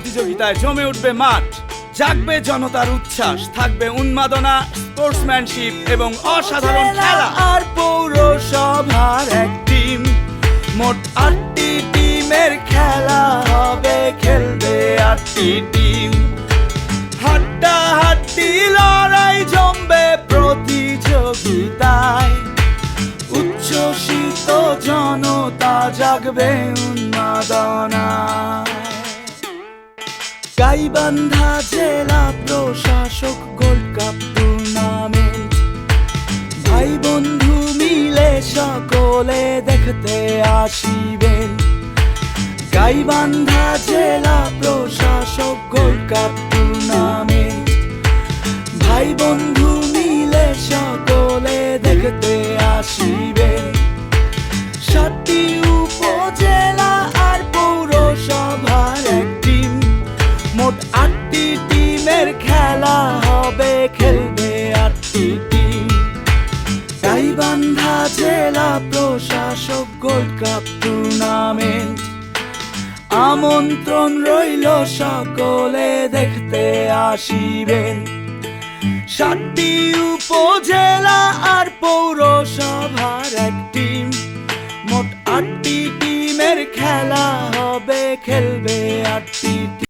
প্রতিযোগিতায় জমে উঠবে মাঠ। জাগবে জনতার উচ্ছ্বাস থাকবে উন্মাদনা স্পোর্টসম্যানশিপ এবং অসাধারণ খেলা আর পৌরসভার এক টিম মোট আটটি টিমের খেলা হবে খেলবে আটটি টিম হাড্ডা হাড্ডি লড়াই জমবে প্রতিযোগিতায়। উচ্ছ্বসিত জনতা জাগবে উন্মাদনায়। গাইবান্ধা জেলা প্রশাসক গোল্ড কাপ টুর্নামেন্ট ভাই বন্ধু মিলে সকলে দেখতে আসিবেন। গাইবান্ধা জেলা প্রশাসক গোল্ড কাপ খেলা হবে, খেলবে আটটি টিম গাইবান্ধা জেলা প্রশাসক গোল্ড কাপ টুর্নামেন্ট আমন্ত্রণ রইল সকলে দেখতে আসিবেন। সাতটি উপজেলা আর পৌরসভার এক টিম মোট আটটি টিমের খেলা হবে, খেলবে আটটি